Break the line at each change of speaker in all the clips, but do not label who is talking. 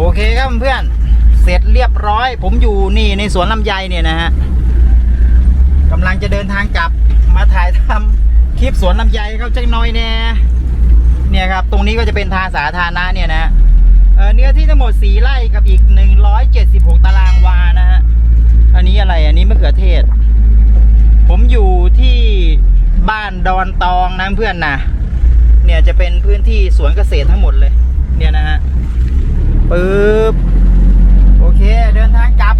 โอเคครับเพื่อนเสร็จเรียบร้อย ผมอยู่นี่ในสวนลำไยเนี่ยนะฮะกำลังจะเดินทางกลับมาถ่ายทำคลิปสวนลำไยครับจังน้อยแน่เนี่ยครับ ตรงนี้ก็จะเป็นทางสาธารณะเนี่ยนะเเนื้อที่ทั้งหมดสีไร่กับอีก 176 ตารางวานะฮะอันนี้อะไรอันนี้มะเขือเทศ ผมอยู่ที่บ้านดอนตองนะเพื่อนนะเนี่ยจะเป็นพื้นที่สวนเกษตรทั้งหมดเลย เนี่ยนะฮะ ปึ๊บ โอเค เดินทางกลับ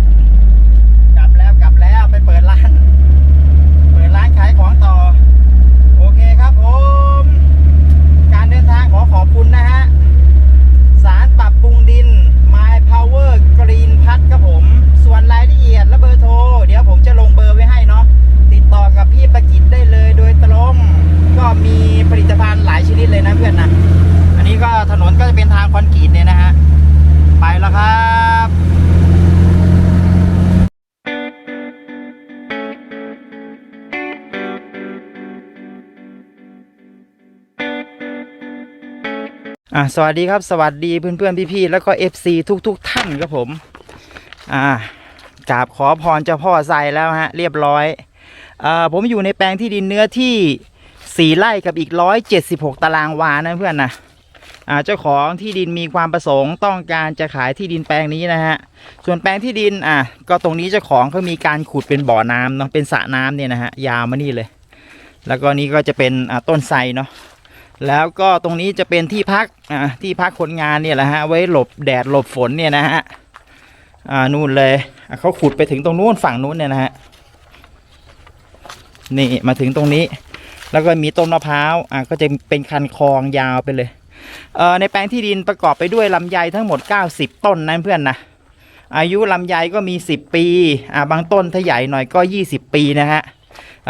อ่าสวัสดีครับสวัสดีเพื่อนเพื่อนๆพี่ๆแล้วก็ FC ทุกทุกๆท่านครับผม อ่ากราบขอพรเจ้าพ่อใส่แล้วฮะ เรียบร้อยอ่าผมอยู่ในแปลงที่ดินเนื้อที่4ไร่กับอีก176ตารางวานะเพื่อนนะอ่าเจ้าของที่ดินมีความประสงค์ต้องการจะขายที่ดินแปลงนี้นะฮะ ส่วนแปลงที่ดินอะก็ตรงนี้เจ้าของเขามีการขุดเป็นบ่อน้ำเนาะเป็นสระน้ำเนี่ยนะฮะยาวมานี่เลย แล้วก็นี้ก็จะเป็นอ่าต้นไทรเนาะ แล้วก็ตรงนี้จะเป็นที่พักอ่าที่พักคนงานเนี่ยแหละฮะไว้หลบแดดหลบฝนเนี่ยนะฮะอ่านู่นเลยเขาขุดไปถึงตรงนู้นฝั่งนู้นเนี่ยนะฮะนี่มาถึงตรงนี้ แล้วก็มีต้นมะพร้าวอ่าก็จะเป็นคันคลองยาวไปเลยเอ่อในแปลงที่ดินประกอบไปด้วยลำไยทั้งหมด 90 ต้นนะเพื่อนนะอายุลำไยก็มี 10 ปีอ่าบางต้นถ้าใหญ่หน่อยก็ 20 ปีนะฮะ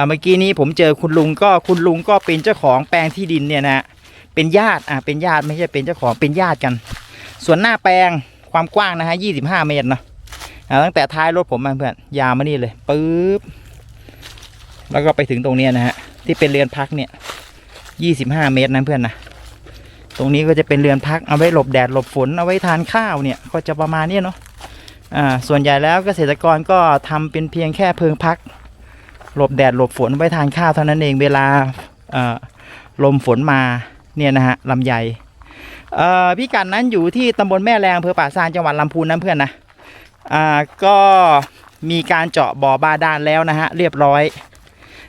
เมื่อกี้นี้ผมเจอคุณลุงก็คุณลุงก็เป็นเจ้าของแปลงที่ดินเนี่ยนะฮะเป็นญาติอ่าเป็นญาติไม่ใช่เป็นเจ้าของเป็นญาติกัน ส่วนหน้าแปลงความกว้างนะฮะยี่สิบห้าเมตรเนาะตั้งแต่ท้ายรถผมมาเพื่อนยาวมานี่เลยปึ๊บแล้วก็ไปถึงตรงเนี้ยนะฮะที่เป็นเรือนพักเนี่ยยี่สิบห้าเมตรนะเพื่อนนะตรงนี้ก็จะเป็นเรือนพักเอาไว้หลบแดดหลบฝนเอาไว้ทานข้าวเนี่ยก็จะประมาณนี้เนาะอ่าส่วนใหญ่แล้วเกษตรกรก็ทำเป็นเพียงแค่เพิงพัก หลบแดดหลบฝนไว้ทานข้าวเท่านั้นเองเวลาลมฝนมาเนี่ยนะฮะลำไยเอ่อพิกัดนั้นอยู่ที่ตำบลแม่แรงอำเภอป่าซานจังหวัดลำพูนนะเพื่อนนะก็มีการเจาะบ่อบาดาลแล้วนะฮะเรียบร้อย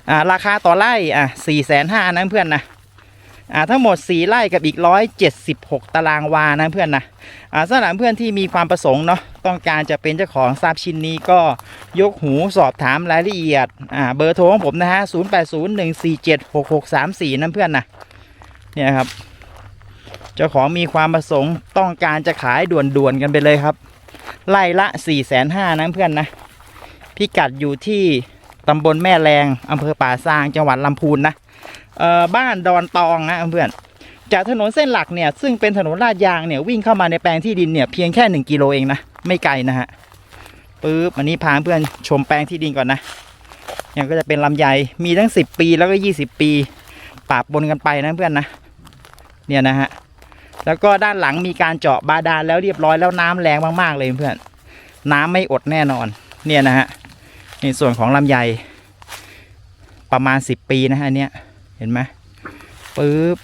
อราคาต่อไร่อะสี่แสนห้านะเพื่อนนะ อ่าทั้งหมดสี่ไร่กับอีกร้อยเจ็ดสิบหกตารางวานะเพื่อนนะอ่าสำหรับเพื่อนที่มีความประสงค์เนาะต้องการจะเป็นเจ้าของทรัพย์ชิ้นนี้ก็ยกหูสอบถามรายละเอียดอ่าเบอร์โทรของผมนะฮะ 0 8 0 1 4 7 6 6 3 4นั่นเพื่อนนะเนี่ยครับ เจ้าของมีความประสงค์ต้องการจะขายด่วนๆกันไปเลยครับไล่ละ4ี่แสนห้านะเพื่อนนะพิกัดอยู่ที่ ตำบลแม่แรงอำเภอป่าซางจังหวัดลำพูนนะเอ่อบ้านดอนตองนะเพื่อนจากถนนเส้นหลักเนี่ยซึ่งเป็นถนนลาดยางเนี่ยวิ่งเข้ามาในแปลงที่ดินเนี่ยเพียงแค่ 1 กิโลเองนะไม่ไกลนะฮะปึ๊บอันนี้พาเพื่อนชมแปลงที่ดินก่อนนะเนี่ยก็จะเป็นลำไยมีทั้ง 10 ปีแล้วก็ 20 ปีปาบปนกันไปนะเพื่อนนะเนี่ยนะฮะแล้วก็ด้านหลังมีการเจาะบาดาลแล้วเรียบร้อยแล้วน้ำแรงมากๆเลยเพื่อนน้ำไม่อดแน่นอน เนี่ยนะฮะ ในส่วนของลำไยประมาณ 10 ปีนะฮะเนี้ยเห็นไหมปึ๊บ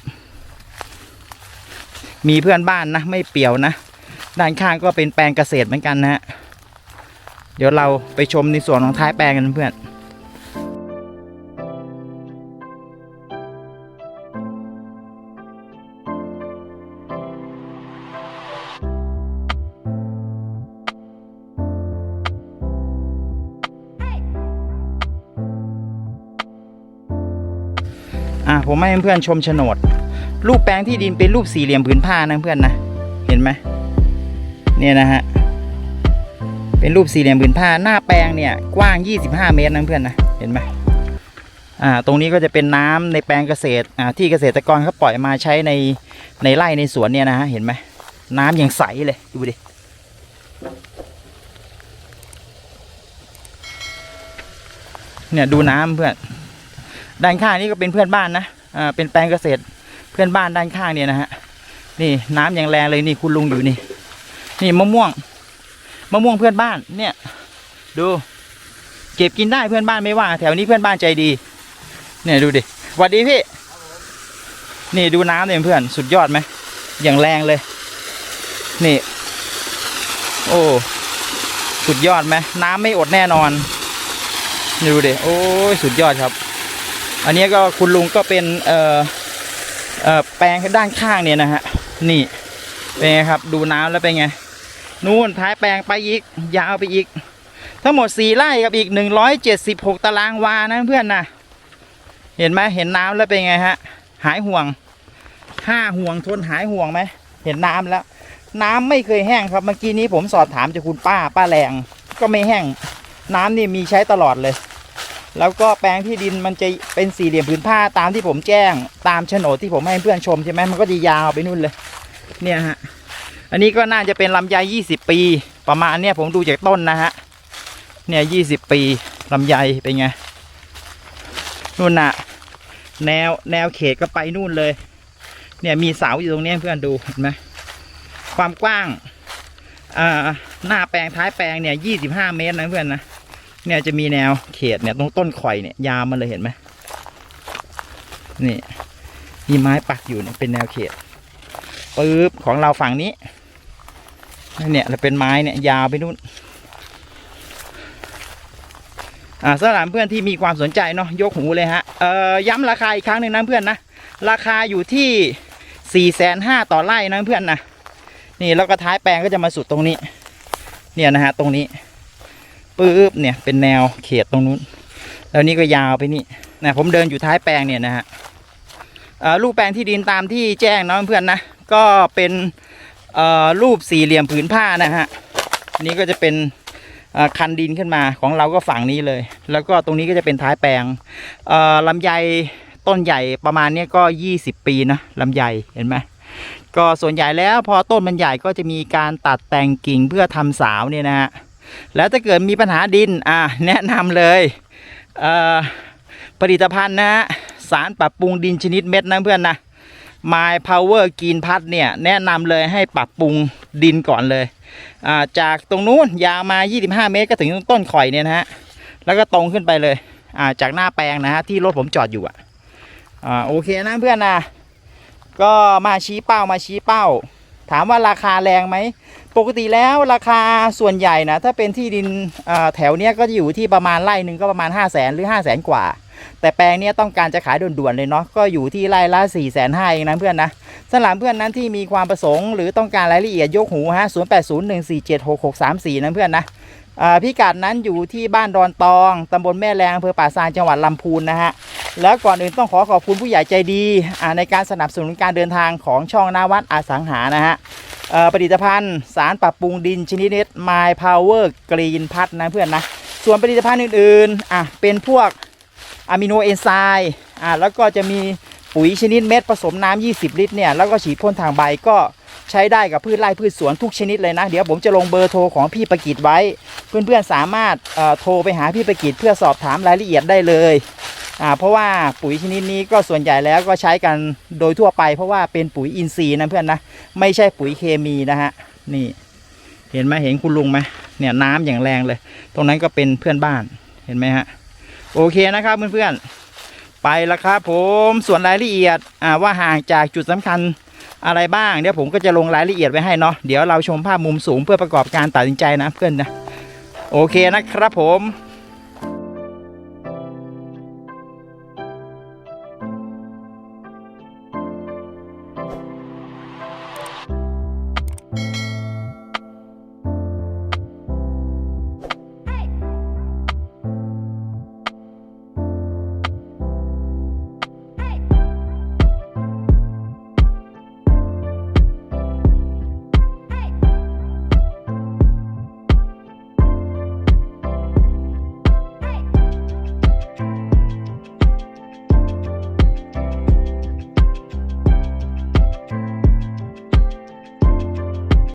มีเพื่อนบ้านนะ ไม่เปี่ยวนะ ด้านข้างก็เป็นแปลงเกษตรเหมือนกันนะฮะ เดี๋ยวเราไปชมในส่วนของท้ายแปลงกันเพื่อน อะผมให้เพื่อนชมโฉนด รูปแปลงที่ดินเป็นรูปสี่เหลี่ยมผืนผ้านะเพื่อนนะ เห็นไหมเนี่ยนะฮะ เป็นรูปสี่เหลี่ยมผืนผ้าหน้าแปลงเนี่ยกว้าง 25 เมตรนะเพื่อนนะ เห็นไหมอ่า ตรงนี้ก็จะเป็นน้ำในแปลงเกษตร อ่า ที่เกษตรกรเขาปล่อยมาใช้ในในไร่ในสวนเนี่ยนะฮะ เห็นไหมน้ำยังใสเลย ดูดิ เนี่ยดูน้ำเพื่อน ด้านข้างนี่ก็เป็นเพื่อนบ้านนะอ่าเป็นแปลงเกษตรเพื่อนบ้านด้านข้างเนี่ยนะฮะนี่น้ำยังแรงเลยนี่คุณลุงอยู่นี่นี่มะม่วงมะม่วงเพื่อนบ้านเนี่ย ดู เก็บกินได้เพื่อนบ้านไม่ว่า แถวนี้เพื่อนบ้านใจดี เนี่ยดูดิสวัสดีพี่ นี่ดูน้ำเนี่ยเพื่อนสุดยอดไหมอย่างแรงเลย นี่ โอ้สุดยอดไหมน้ำไม่อดแน่นอน ดูดิโอ้ยสุดยอดครับ อันนี้ก็คุณลุงก็เป็นเอ่อเอ่อแปลงด้านข้างเนี่ยนะฮะนี่เป็นไงครับดูน้ำแล้วเป็นไงนู่นท้ายแปลงไปอีก ยาวไปอีก ทั้งหมดสี่ไร่กับอีกหนึ่งร้อยเจ็ดสิบหกตารางวานะเพื่อนนะเห็นไหมเห็นน้ำแล้วเป็นไงฮะหายห่วงห้าห่วงทนหายห่วงไหมเห็นน้ำแล้ว น้ำไม่เคยแห้งครับเมื่อกี้นี้ผมสอบถามจากคุณป้าป้าแรงก็ไม่แห้งน้ำนี่มีใช้ตลอดเลย แล้วก็แปลงที่ดินมันจะเป็นสี่เหลี่ยมผืนผ้าตามที่ผมแจ้งตามโฉนดที่ผมให้เพื่อนชมใช่ไหมมันก็จะยาวไปนู่นเลย เนี่ยฮะ อันนี้ก็น่าจะเป็นลำไยยี่สิบปี ประมาณเนี่ยผมดูจากต้นนะฮะ เนี่ยยี่สิบปีลำไยเป็นไง นู่นน่ะ แนวแนวเขตก็ไปนู่นเลย เนี่ยมีเสาอยู่ตรงนี้เพื่อนดูเห็นไหมความกว้าง อ่า หน้าแปลงท้ายแปลงเนี่ยยี่สิบห้าเมตรนะเพื่อนนะ เนี่ยจะมีแนวเขตเนี่ยตรงต้นข่อยเนี่ยยาวมาเลยเห็นไหมนี่มีไม้ปักอยู่เนี่ยเป็นแนวเขตปึ๊บของเราฝั่งนี้เนี่ยเราเป็นไม้เนี่ยยาวไปนู่นอ่าสำหรับเพื่อนที่มีความสนใจเนาะยกหูเลยฮะเอ่อย้ำราคาอีกครั้งหนึ่งนะเพื่อนนะราคาอยู่ที่สี่แสนห้าต่อไร่นะเพื่อนนะนี่แล้วก็ท้ายแปลงก็จะมาสุดตรงนี้ เนี่ยนะฮะตรงนี้ ปึ๊บเนี่ยเป็นแนวเขตตรงนู้น แล้วนี่ก็ยาวไปนี่นะผมเดินอยู่ท้ายแปลงเนี่ยนะฮะรูปแปลงที่ดินตามที่แจ้งเนาะเพื่อนนะก็เป็นรูปสี่เหลี่ยมผืนผ้านะฮะนี่ก็จะเป็นคันดินขึ้นมาของเราก็ฝั่งนี้เลย แล้วก็ตรงนี้ก็จะเป็นท้ายแปลงลำไยต้นใหญ่ประมาณนี้ยก็ 20 ปีนะลำไยเห็นไหมก็ส่วนใหญ่แล้วพอต้นมันใหญ่ก็จะมีการตัดแต่งกิ่งเพื่อทำสาวเนี่ยนะฮะ แล้วถ้าเกิดมีปัญหาดินอะแนะนำเลยเอ่อผลิตภัณฑ์นะสารปรับปรุงดินชนิดเม็ดนะเพื่อนนะ My Power Green พัดเนี่ยแนะนำเลยให้ปรับปรุงดินก่อนเลยอ่าจากตรงนู้นยาวมา 25 เมตรก็ถึงต้นข่อยเนี่ยนะฮะ แล้วก็ตรงขึ้นไปเลยอ่าจากหน้าแปลงนะฮะที่รถผมจอดอยู่อะอ่าโอเคนะเพื่อนนะก็มาชี้เป้ามาชี้เป้า ถามว่าราคาแรงไหม ปกติแล้วราคาส่วนใหญ่นะถ้าเป็นที่ดินแถวเนี้ยก็จะอยู่ที่ประมาณไร่หนึ่งก็ประมาณ 5 0 0แสนหรือ 5 0 0แสนกว่า แต่แปลงเนี้ยต้องการจะขายด่วนๆเลยเนาะก็อยู่ที่ไร่ละ4 5 0 0 0 0เองนะเพื่อนนะสำหรับเพื่อนนั้นที่มีความประสงค์หรือต้องการรายละเอียดยกหูฮะ0 8 0 1 4 7 6 6 3 4นะเพื่อนนะอ่าพิกัดนั้นอยู่ที่บ้านดอนตองตำบลแม่แรงอำเภอป่าซางจังหวัดลำพูนนะฮะ แล้วก่อนอื่นต้องขอขอบคุณผู้ใหญ่ใจดีในการสนับสนุนการเดินทางของช่องนาวัดอาสังหานะฮะผลิตภัณฑ์สารปรับปรุงดินชนิดเน็ต My Power Green พัดนะเพื่อนนะ ส่วนผลิตภัณฑ์อื่นๆอะเป็นพวกอะมิโนเอนไซม์อะแล้วก็จะมีปุ๋ยชนิดเม็ดผสมน้ำ20 ลิตรเนี่ยแล้วก็ฉีดพ่นทางใบก็ใช้ได้กับพืชไร่พืชสวนทุกชนิดเลยนะ เดี๋ยวผมจะลงเบอร์โทรของพี่ประกิตไว้ เพื่อนๆสามารถโทรไปหาพี่ประกิตเพื่อสอบถามรายละเอียดได้เลย อ่าเพราะว่าปุ๋ยชนิดนี้ก็ส่วนใหญ่แล้วก็ใช้กันโดยทั่วไป เพราะว่าเป็นปุ๋ยอินทรีย์นะเพื่อนนะไม่ใช่ปุ๋ยเคมีนะฮะนี่เห็นไหมเห็นคุณลุงไหมเนี่ยน้ำอย่างแรงเลย ตรงนั้นก็เป็นเพื่อนบ้านเห็นไหมฮะโอเคนะครับเพื่อนๆไปแล้วครับผมส่วนรายละเอียดอ่าว่าห่างจากจุดสำคัญอะไรบ้างเดี๋ยวผมก็จะลงรายละเอียดไว้ให้เนาะเดี๋ยวเราชมภาพมุมสูงเพื่อประกอบการตัดสินใจนะเพื่อนนะโอเคนะครับผม